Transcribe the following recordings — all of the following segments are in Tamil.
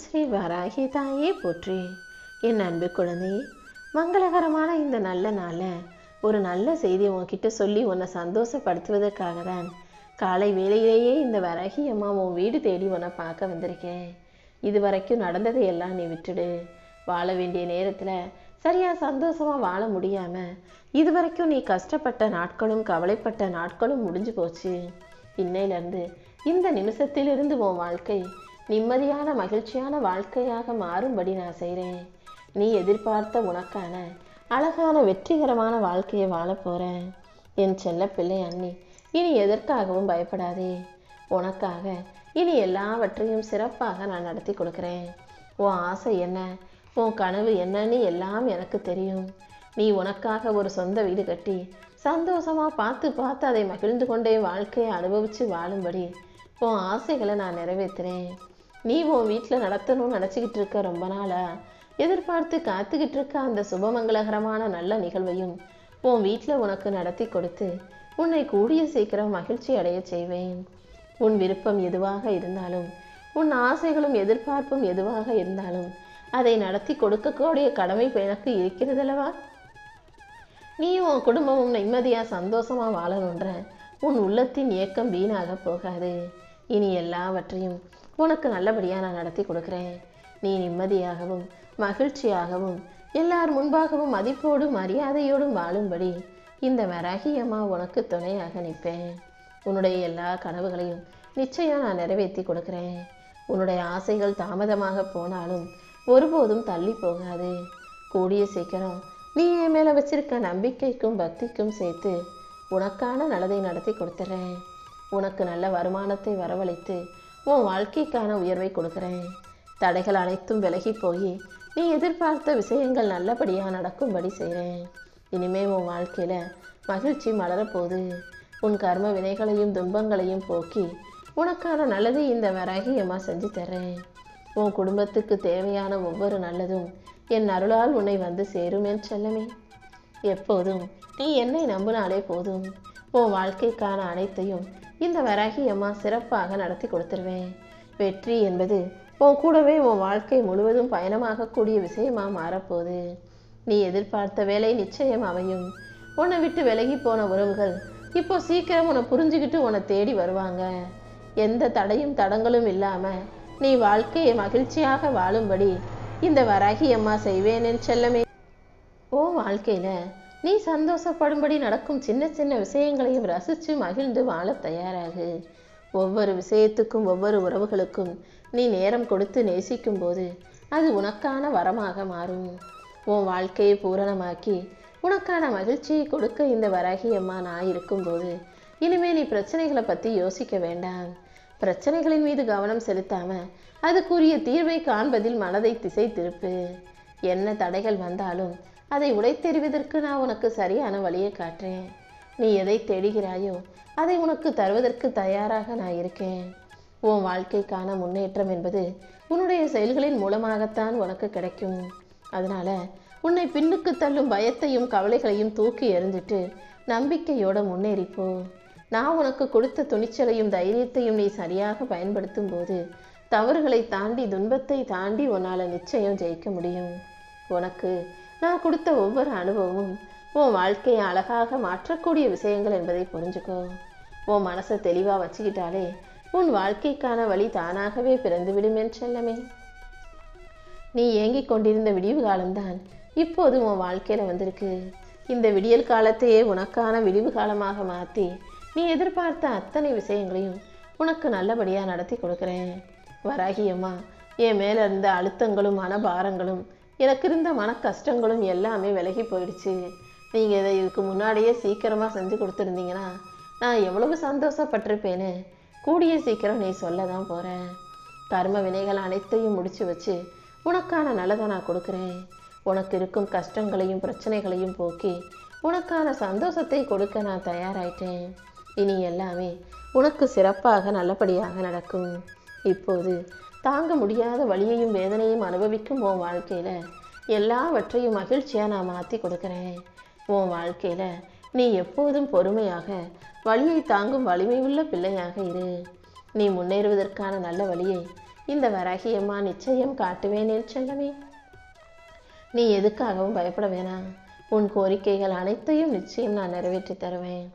ஸ்ரீ வராகி தாயே போற்றி. என் அன்பு குழந்தையே மங்களகரமான இந்த நல்ல நாளை ஒரு நல்ல செய்தி உன்கிட்ட சொல்லி உன்னை சந்தோஷப்படுத்துவதற்காக தான் காலை வேளையிலேயே இந்த வராகி அம்மா உன் வீடு தேடி உன்னை பார்க்க வந்திருக்கேன். இது வரைக்கும் நடந்ததை எல்லாம் நீ விட்டுடு. வாழ வேண்டிய நேரத்தில் சரியா சந்தோஷமா வாழ முடியாம இது வரைக்கும் நீ கஷ்டப்பட்ட நாட்களும் கவலைப்பட்ட நாட்களும் முடிஞ்சு போச்சு. இன்னையிலேருந்து இந்த நிமிஷத்திலிருந்து உன் வாழ்க்கை நிம்மதியான மகிழ்ச்சியான வாழ்க்கையாக மாறும்படி நான் செய்கிறேன் நீ எதிர்பார்த்த உனக்கான அழகான வெற்றிகரமான வாழ்க்கையை வாழப் போகிறேன் என் செல்ல பிள்ளை அண்ணி இனி எதற்காகவும் பயப்படாதே. உனக்காக இனி எல்லாவற்றையும் சிறப்பாக நான் நடத்தி கொடுக்குறேன். உன் ஆசை என்ன? உன் கனவு என்னன்னு எல்லாம் எனக்கு தெரியும். நீ உனக்காக ஒரு சொந்த வீடு கட்டி சந்தோஷமாக பார்த்து பார்த்து அதை மகிழ்ந்து கொண்டே வாழ்க்கையை அனுபவித்து வாழும்படி உன் ஆசைகளை நான் நிறைவேற்றுறேன். நீ உன் வீட்டில் நடத்தணும்னு நினச்சிக்கிட்டு இருக்க ரொம்ப நாளா? எதிர்பார்த்து காத்துக்கிட்டு இருக்க அந்த சுபமங்களகரமான நல்ல நிகழ்வையும் உன் வீட்டில் உனக்கு நடத்தி கொடுத்து உன்னை கூடிய சீக்கிரம் மகிழ்ச்சி அடைய செய்வேன். உன் விருப்பம் எதுவாக இருந்தாலும் உன் ஆசைகளும் எதிர்பார்ப்பும் எதுவாக இருந்தாலும் அதை நடத்தி கொடுக்கக்கூடிய கடமை எனக்கு இருக்கிறதல்லவா? நீ உன் குடும்பமும் நிம்மதியா சந்தோஷமா வாழணுன்ற உன் உள்ளத்தின் ஏக்கம் வீணாக போகாது. இனி எல்லாவற்றையும் உனக்கு நல்லபடியாக நான் நடத்தி கொடுக்குறேன். நீ நிம்மதியாகவும் மகிழ்ச்சியாகவும் எல்லார் முன்பாகவும் மதிப்போடும் மரியாதையோடும் வாழும்படி இந்த வராகி அம்மா உனக்கு துணையாக நிற்பேன். உன்னுடைய எல்லா கனவுகளையும் நிச்சயம் நான் நிறைவேற்றி கொடுக்குறேன். உன்னுடைய ஆசைகள் தாமதமாக போனாலும் ஒருபோதும் தள்ளி போகாது. கூடிய சீக்கிரம் நீ என் மேலே வச்சிருக்க நம்பிக்கைக்கும் பக்திக்கும் சேர்த்து உனக்கான நல்லதை நடத்தி கொடுத்துறேன். உனக்கு நல்ல வருமானத்தை வரவழைத்து உன் வாழ்க்கைக்கான உயர்வை கொடுக்குறேன். தடைகள் அனைத்தும் விலகி போய் நீ எதிர்பார்த்த விஷயங்கள் நல்லபடியாக நடக்கும்படி செய்கிறேன் இனிமே உன் வாழ்க்கையில் மகிழ்ச்சி மலரப்போகுது. உன் கர்ம வினைகளையும் துன்பங்களையும் போக்கி உனக்கான நல்லதை இந்த வராகியம்மா செஞ்சு தர்றேன். உன் குடும்பத்துக்கு தேவையான ஒவ்வொரு நல்லதும் என் அருளால் உன்னை வந்து சேரும் என் செல்லமே. எப்போதும் நீ என்னை நம்பினாலே போதும். உன் வாழ்க்கைக்கான அனைத்தையும் இந்த வராகி அம்மா சிறப்பாக நடத்தி கொடுத்துருவேன். வெற்றி என்பது உன் கூடவே உன் வாழ்க்கை முழுவதும் பயணமாகக்கூடிய விஷயமா மாறப்போகுது. நீ எதிர்பார்த்த வேலை நிச்சயம் அமையும். உன்னை விட்டு விலகி போன உறவுகள் இப்போ சீக்கிரம் உன்னை புரிஞ்சுக்கிட்டு உன்னை தேடி வருவாங்க. எந்த தடையும் தடங்களும் இல்லாம நீ வாழ்க்கையை மகிழ்ச்சியாக வாழும்படி இந்த வராகி அம்மா செய்வேனேன் செல்லமே. ஓ வாழ்க்கையில நீ சந்தோஷப்படும்படி நடக்கும் சின்ன சின்ன விஷயங்களையும் ரசித்து மகிழ்ந்து வாழ தயாராகு. ஒவ்வொரு விஷயத்துக்கும் ஒவ்வொரு உறவுகளுக்கும் நீ நேரம் கொடுத்து நேசிக்கும் போது அது உனக்கான வரமாக மாறும். உன் வாழ்க்கையை பூரணமாக்கி உனக்கான மகிழ்ச்சியை கொடுக்க இந்த வராகி அம்மா நான் இருக்கும்போது இனிமே நீ பிரச்சனைகளை பற்றி யோசிக்க வேண்டாம். பிரச்சனைகளின் மீது கவனம் செலுத்தாம அதுக்குரிய தீர்வை காண்பதில் மனதை திசை திருப்பு. என்ன தடைகள் வந்தாலும் அதை உடைத்தெறிவதற்கு நான் உனக்கு சரியான வழியை காட்டுறேன். நீ எதை தேடுகிறாயோ அதை உனக்கு தருவதற்கு தயாராக நான் இருக்கேன். உன் வாழ்க்கைக்கான முன்னேற்றம் என்பது உன்னுடைய செயல்களின் மூலமாகத்தான் உனக்கு கிடைக்கும். அதனால உன்னை பின்னுக்கு தள்ளும் பயத்தையும் கவலைகளையும் தூக்கி எறிஞ்சிட்டு நம்பிக்கையோட முன்னேறிப்போ நான் உனக்கு கொடுத்த துணிச்சலையும் தைரியத்தையும் நீ சரியாக பயன்படுத்தும் போது தவறுகளை தாண்டி துன்பத்தை தாண்டி உன்னால் நிச்சயம் ஜெயிக்க முடியும். உனக்கு நான் கொடுத்த ஒவ்வொரு அனுபவமும் உன் வாழ்க்கையை அழகாக மாற்றக்கூடிய விஷயங்கள் என்பதை புரிஞ்சுக்கோ. உன் மனசை தெளிவாக வச்சுக்கிட்டாலே உன் வாழ்க்கைக்கான வழி தானாகவே பிறந்துவிடும் என் செல்லமே. நீ ஏங்கிக் கொண்டிருந்த விடிவு காலம்தான் இப்போது உன் வாழ்க்கையில் வந்திருக்கு. இந்த விடியல் காலத்தையே உனக்கான விடிவு காலமாக மாற்றி நீ எதிர்பார்த்த அத்தனை விஷயங்களையும் உனக்கு நல்லபடியாக நடத்தி கொடுக்குறேன். வராகி அம்மா என் மேலே இருந்த அழுத்தங்களும் மனபாரங்களும் எனக்கு இருந்த மன கஷ்டங்களும் எல்லாமே விலகி போயிடுச்சு. நீங்கள் இதை இதுக்கு முன்னாடியே சீக்கிரமாக செஞ்சு கொடுத்துருந்தீங்கன்னா நான் எவ்வளவு சந்தோஷப்பட்டிருப்பேன்னு கூடிய சீக்கிரம் நீ சொல்ல தான் போகிறேன் கர்ம வினைகள் அனைத்தையும் முடிச்சு வச்சு உனக்கான நல்லதை நான் கொடுக்குறேன். உனக்கு இருக்கும் கஷ்டங்களையும் பிரச்சனைகளையும் போக்கி உனக்கான சந்தோஷத்தை கொடுக்க நான் தயாராயிட்டேன். இனி எல்லாமே உனக்கு சிறப்பாக நல்லபடியாக நடக்கும். இப்போது தாங்க முடியாத வழியையும் வேதனையும் அனுபவிக்கும் உன் வாழ்க்கையில் எல்லாவற்றையும் மகிழ்ச்சியாக நான் மாற்றி கொடுக்குறேன். உன் வாழ்க்கையில் நீ எப்போதும் பொறுமையாக வலியை தாங்கும் வலிமை உள்ள பிள்ளையாக இரு. நீ முன்னேறுவதற்கான நல்ல வழியை இந்த வராகியம்மா நிச்சயம் காட்டுவேனே செல்லமே. நீ எதுக்காகவும் பயப்பட வேணாம். உன் கோரிக்கைகள் அனைத்தையும் நிச்சயம் நான் நிறைவேற்றி தருவேன்.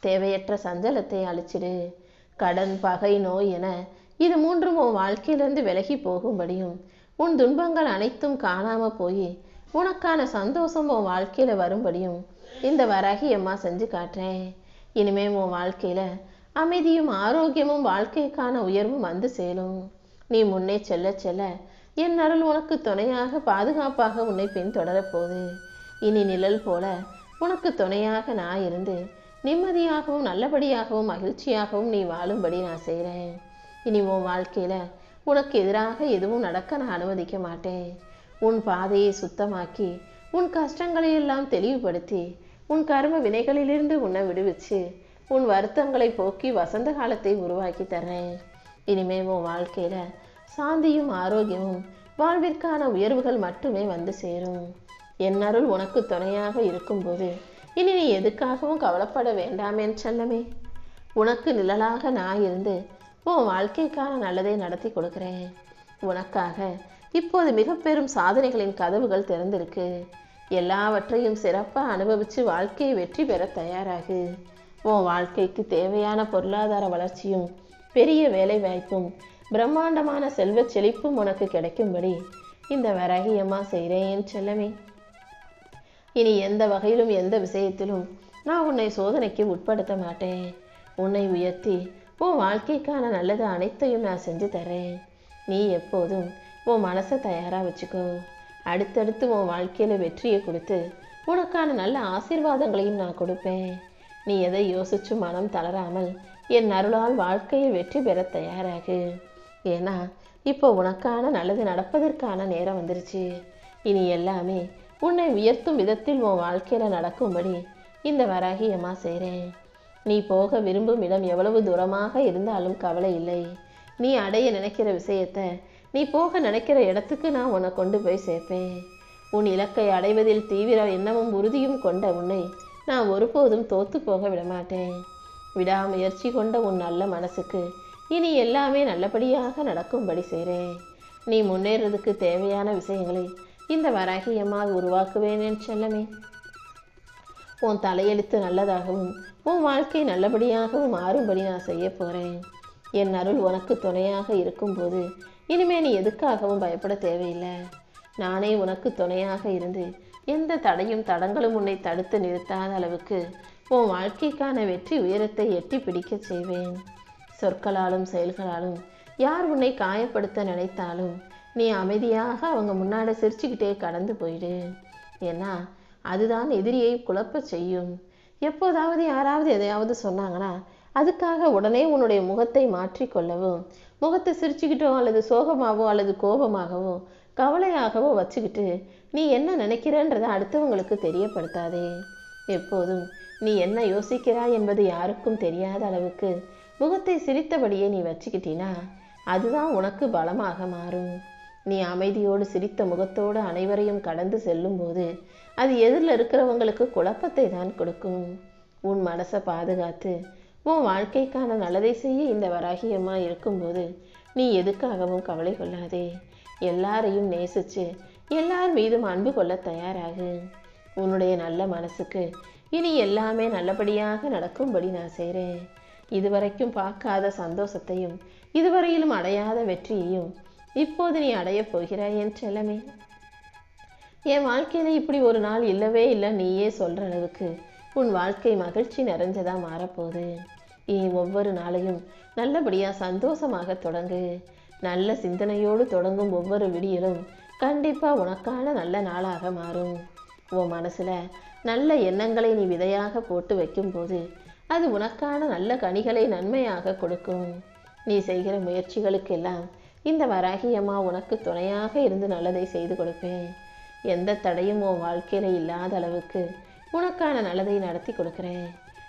தேவையற்ற சஞ்சலத்தை அழிச்சிடு. கடன் பகை நோய் என இது மூன்றும் உன் வாழ்க்கையிலிருந்து விலகி போகும்படியும் உன் துன்பங்கள் அனைத்தும் காணாம போய் உனக்கான சந்தோஷம் உன் வாழ்க்கையில வரும்படியும் இந்த வராகி அம்மா செஞ்சு காட்டுறேன். இனிமே உன் வாழ்க்கையில அமைதியும் ஆரோக்கியமும் வாழ்க்கைக்கான உயர்வும் வந்து சேரும். நீ முன்னே செல்ல செல்ல என் அருள் உனக்கு துணையாக பாதுகாப்பாக உன்னை பின்தொடரப்போகுது இனி நிழல் போல உனக்கு துணையாக நான் இருந்து நிம்மதியாகவும் நல்லபடியாகவும் மகிழ்ச்சியாகவும் நீ வாழும்படி நான் செய்கிறேன் இனி உன் வாழ்க்கையில் உனக்கு எதிராக எதுவும் நடக்க நான் அனுமதிக்க மாட்டேன். உன் பாதையை சுத்தமாக்கி உன் கஷ்டங்களை எல்லாம் தெளிவுபடுத்தி உன் கர்ம வினைகளிலிருந்து உன்னை விடுவிச்சு உன் வருத்தங்களை போக்கி வசந்த காலத்தை உருவாக்கி தர்றேன். இனிமே உன் வாழ்க்கையில் சாந்தியும் ஆரோக்கியமும் வாழ்விற்கான உயர்வுகள் மட்டுமே வந்து சேரும். என் அருள் உனக்கு துணையாக இருக்கும்போது இனி நீ எதுக்காகவும் கவலைப்பட வேண்டாம் சொல்லமே செல்லமே. உனக்கு நிழலாக நான் இருந்து உன் வாழ்க்கைக்கான நல்லதை நடத்தி கொடுக்கிறேன். உனக்காக இப்போது மிக பெரும் சாதனைகளின் கதவுகள் திறந்திருக்கு. எல்லாவற்றையும் சிறப்பாக அனுபவித்து வாழ்க்கையை வெற்றி பெற தயாராகு. உன் வாழ்க்கைக்கு தேவையான பொருளாதார வளர்ச்சியும் பெரிய வேலை வாய்ப்பும் பிரம்மாண்டமான செல்வச் செழிப்பும் உனக்கு கிடைக்கும்படி இந்த வரகியம்மா செய்கிறேன் செல்லமே. இனி எந்த வகையிலும் எந்த விஷயத்திலும் நான் உன்னை சோதனைக்கு உட்படுத்த மாட்டேன். உன்னை உயர்த்தி உன் வாழ்க்கைக்கான நல்லது அனைத்தையும் நான் செஞ்சு தரேன். நீ எப்போதும் உன் மனசை தயாராக வச்சுக்கோ. அடுத்தடுத்து உன் வாழ்க்கையில் வெற்றியை கொடுத்து உனக்கான நல்ல ஆசீர்வாதங்களையும் நான் கொடுப்பேன். நீ எதை யோசிச்சு மனம் தளராமல் என் அருளால் வாழ்க்கையில் வெற்றி பெற தயாராகு. ஏன்னா இப்போ உனக்கான நல்லது நடப்பதற்கான நேரம் வந்துருச்சு. இனி எல்லாமே உன்னை உயர்த்தும் விதத்தில் உன் வாழ்க்கையில் நடக்கும்படி இந்த வராகியம்மா செய்கிறேன் நீ போக விரும்பும் இடம் எவ்வளவு தூரமாக இருந்தாலும் கவலை இல்லை. நீ அடைய நினைக்கிற விஷயத்தை நீ போக நினைக்கிற இடத்துக்கு நான் உன்னை கொண்டு போய் சேர்ப்பேன். உன் இலக்கை அடைவதில் தீவிர எண்ணமும் உறுதியும் கொண்ட உன்னை நான் ஒருபோதும் தோத்து போக விடமாட்டேன். விடாமுயற்சி கொண்ட உன் நல்ல மனசுக்கு இனி எல்லாமே நல்லபடியாக நடக்கும்படி செய்கிறேன். நீ முன்னேறதுக்கு தேவையான விஷயங்களை இந்த வராகியமாக உருவாக்குவேன் என் செல்லமே. உன் தலையெழுத்து நல்லதாகவும் உன் வாழ்க்கை நல்லபடியாகவும் மாறும்படி நான் செய்ய போகிறேன் என் அருள் உனக்கு துணையாக இருக்கும்போது இனிமே நீ எதுக்காகவும் பயப்பட தேவையில்லை. நானே உனக்கு துணையாக இருந்து எந்த தடையும் தடங்களும் உன்னை தடுத்து நிறுத்தாத அளவுக்கு உன் வாழ்க்கைக்கான வெற்றி உயரத்தை எட்டி பிடிக்கச் செய்வேன். சொற்களாலும் செயல்களாலும் யார் உன்னை காயப்படுத்த நினைத்தாலும் நீ அமைதியாக அவங்க முன்னாடி சிரிச்சுக்கிட்டே கடந்து போயிடு. ஏன்னா அதுதான் எதிரியை குழப்பச் செய்யும். எப்போதாவது யாராவது எதையாவது சொன்னாங்கன்னா அதுக்காக உடனே உன்னுடைய முகத்தை மாற்றிக்கொள்ளவும் முகத்தை சிரிச்சுக்கிட்டோ அல்லது சோகமாகவோ அல்லது கோபமாகவோ கவலையாகவோ வச்சுக்கிட்டு நீ என்ன நினைக்கிறன்றதை அடுத்தவங்களுக்கு தெரியப்படுத்தாதே. எப்போதும் நீ என்ன யோசிக்கிறாய் என்பது யாருக்கும் தெரியாத அளவுக்கு முகத்தை சிரித்தபடியே நீ வச்சுக்கிட்டினா அதுதான் உனக்கு பலமாக மாறும். நீ அமைதியோடு சிரித்த முகத்தோடு அனைவரையும் கடந்து செல்லும்போது அது எதிரில் இருக்கிறவங்களுக்கு குழப்பத்தை தான் கொடுக்கும். உன் மனசை பாதுகாத்து உன் வாழ்க்கைக்கான நல்லதை செய்ய இந்த வராகியமாக இருக்கும்போது நீ எதுக்காகவும் கவலை கொள்ளாதே. எல்லாரையும் நேசித்து எல்லார் மீதும் அன்பு கொள்ள தயாராகு. உன்னுடைய நல்ல மனசுக்கு இனி எல்லாமே நல்லபடியாக நடக்கும்படி நான் செய்கிறேன் இதுவரைக்கும் பார்க்காத சந்தோஷத்தையும் இதுவரையிலும் அடையாத வெற்றியையும் இப்போது நீ அடையப் போகிறாய் என் செல்லமே. என் வாழ்க்கையில் இப்படி ஒரு நாள் இல்லவே இல்லை நீயே சொல்கிற அளவுக்கு. உன் வாழ்க்கை மகிழ்ச்சி நிறைஞ்சதாக மாறப்போகுது. நீ ஒவ்வொரு நாளையும் நல்லபடியாக சந்தோஷமாக தொடங்கு. நல்ல சிந்தனையோடு தொடங்கும் ஒவ்வொரு விடியலும் கண்டிப்பாக உனக்கான நல்ல நாளாக மாறும். உன் மனசில் நல்ல எண்ணங்களை நீ விதையாக போட்டு வைக்கும்போது அது உனக்கான நல்ல கனிகளை நன்மையாக கொடுக்கும். நீ செய்கிற முயற்சிகளுக்கெல்லாம் இந்த வராகியம்மா உனக்கு துணையாக இருந்து நல்லதை செய்து கொடுப்பேன். எந்த தடையும் உன் வாழ்க்கையில் இல்லாத அளவுக்கு உனக்கான நல்லதை நடத்தி கொடுக்குறேன்.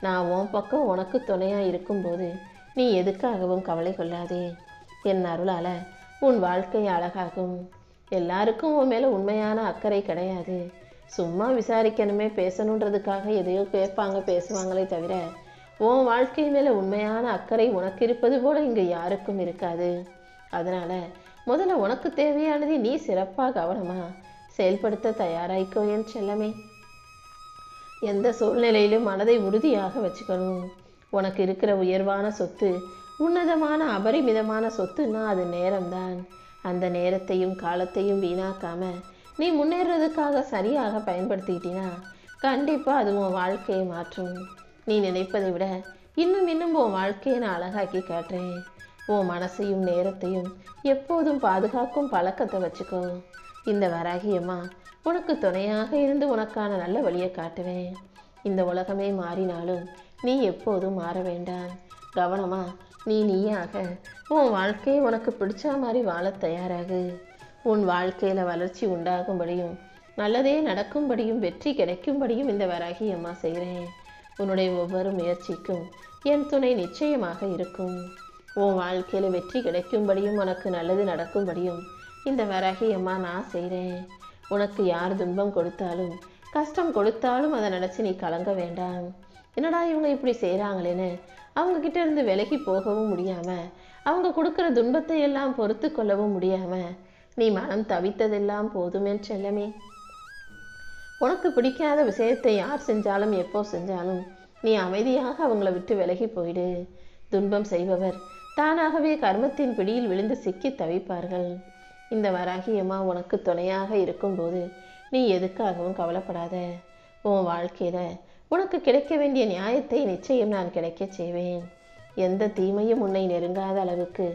நான் உன் பக்கம் உனக்கு துணையாக இருக்கும்போது நீ எதுக்காகவும் கவலை கொள்ளாதே. என் அருளால் உன் வாழ்க்கை அழகாகும். எல்லாருக்கும் உன் மேலே உண்மையான அக்கறை கிடையாது. சும்மா விசாரிக்கணுமே பேசணுன்றதுக்காக எதையோ கேட்பாங்க பேசுவாங்களே தவிர உன் வாழ்க்கை மேலே உண்மையான அக்கறை உனக்கு இருப்பது போல இங்கே யாருக்கும் இருக்காது. அதனால் முதல்ல உனக்கு தேவையானதை நீ சிறப்பாக கவனமா செயல்படுத்த தயாராயிக்கோ என் செல்லமே. எந்த சூழ்நிலையிலும் மனதை உறுதியாக வச்சுக்கணும். உனக்கு இருக்கிற உயர்வான சொத்து உன்னதமான அபரிமிதமான சொத்துன்னா அது நேரம்தான். அந்த நேரத்தையும் காலத்தையும் வீணாக்காம நீ முன்னேறதுக்காக சரியாக பயன்படுத்திக்கிட்டினா கண்டிப்பாக அது உன் வாழ்க்கையை மாற்றும். நீ நினைப்பதை விட இன்னும் இன்னும் உன் வாழ்க்கையை நான் அழகாக்கி காட்டுறேன். உன் மனசையும் நேரத்தையும் எப்போதும் பாதுகாக்கும் பழக்கத்தை வச்சுக்கோ. இந்த வராகியம்மா உனக்கு துணையாக இருந்து உனக்கான நல்ல வழியை காட்டுவேன். இந்த உலகமே மாறினாலும் நீ எப்போதும் மாற வேண்டாம். கவனமா நீ நீயாக உன் வாழ்க்கையை உனக்கு பிடிச்ச மாதிரி வாழத் தயாராகு. உன் வாழ்க்கையில் வளர்ச்சி உண்டாகும்படியும் நல்லதே நடக்கும்படியும் வெற்றி கிடைக்கும்படியும் இந்த வராகி அம்மா செய்கிறேன். உன்னுடைய ஒவ்வொரு முயற்சிக்கும் என் துணை நிச்சயமாக இருக்கும். உன் வாழ்க்கையில் வெற்றி கிடைக்கும்படியும் உனக்கு நல்லது நடக்கும்படியும் இந்த வராகி அம்மா நான் செய்கிறேன் உனக்கு யார் துன்பம் கொடுத்தாலும் கஷ்டம் கொடுத்தாலும் அதை நினச்சி நீ கலங்க வேண்டாம். என்னடா இவங்க இப்படி செய்கிறாங்களேன்னு அவங்கக்கிட்ட இருந்து விலகி போகவும் முடியாமல் அவங்க கொடுக்குற துன்பத்தை எல்லாம் பொறுத்து கொள்ளவும் முடியாமல் நீ மனம் தவித்ததெல்லாம் போதுமே செல்லமே. உனக்கு பிடிக்காத விஷயத்தை யார் செஞ்சாலும் எப்போ செஞ்சாலும் நீ அமைதியாக அவங்கள விட்டு விலகி போயிடு. துன்பம் செய்பவர் தானாகவே கர்மத்தின் பிடியில் விழுந்து சிக்கி தவிப்பார்கள். இந்த வராகியம்மா உனக்கு துணையாக இருக்கும்போது நீ எதுக்காகவும் கவலைப்படாத. உன் வாழ்க்கையில உனக்கு கிடைக்க வேண்டிய நியாயத்தை நிச்சயம் நான் கிடைக்க செய்வேன். எந்த தீமையும் உன்னை நெருங்காத அளவுக்கு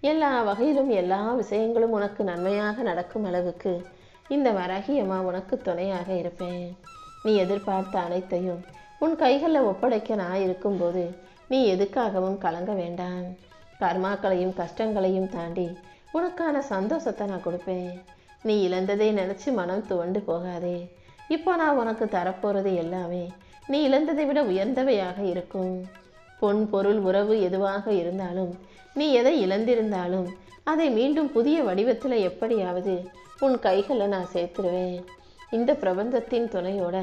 எல்லா வகையிலும் எல்லா விஷயங்களும் உனக்கு நன்மையாக நடக்கும் அளவுக்கு இந்த வராகியம்மா உனக்கு துணையாக இருப்பேன். நீ எதிர்பார்த்த அனைத்தையும் உன் கைகளில் ஒப்படைக்க நான் இருக்கும்போது நீ எதுக்காகவும் கலங்க வேண்டாம். கர்மாக்களையும் கஷ்டங்களையும் தாண்டி உனக்கான சந்தோஷத்தை நான் கொடுப்பேன். நீ இழந்ததை நினச்சி மனம் துவண்டு போகாதே. இப்போ நான் உனக்கு தரப்போகிறது எல்லாமே நீ இழந்ததை விட உயர்ந்தவையாக இருக்கும். பொன் பொருள் உறவு எதுவாக இருந்தாலும் நீ எதை இழந்திருந்தாலும் அதை மீண்டும் புதிய வடிவத்தில் எப்படியாவது உன் கைகளில் நான் சேர்த்துருவேன். இந்த பிரபஞ்சத்தின் துணையோட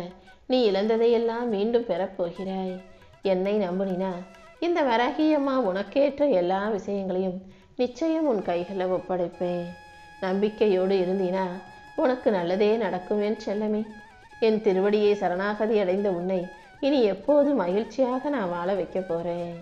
நீ இழந்ததையெல்லாம் மீண்டும் பெறப்போகிறாய். என்னை நம்புனினா இந்த வராகியம்மா உனக்கேற்ற எல்லா விஷயங்களையும் நிச்சயம் உன் கைகளில் ஒப்படைப்பேன். நம்பிக்கையோடு இருந்தினா உனக்கு நல்லதே நடக்கும் என் செல்லமே. என் திருவடியை சரணாகதி அடைந்த உன்னை இனி எப்போது மகிழ்ச்சியாக நான் வாழ வைக்க போகிறேன்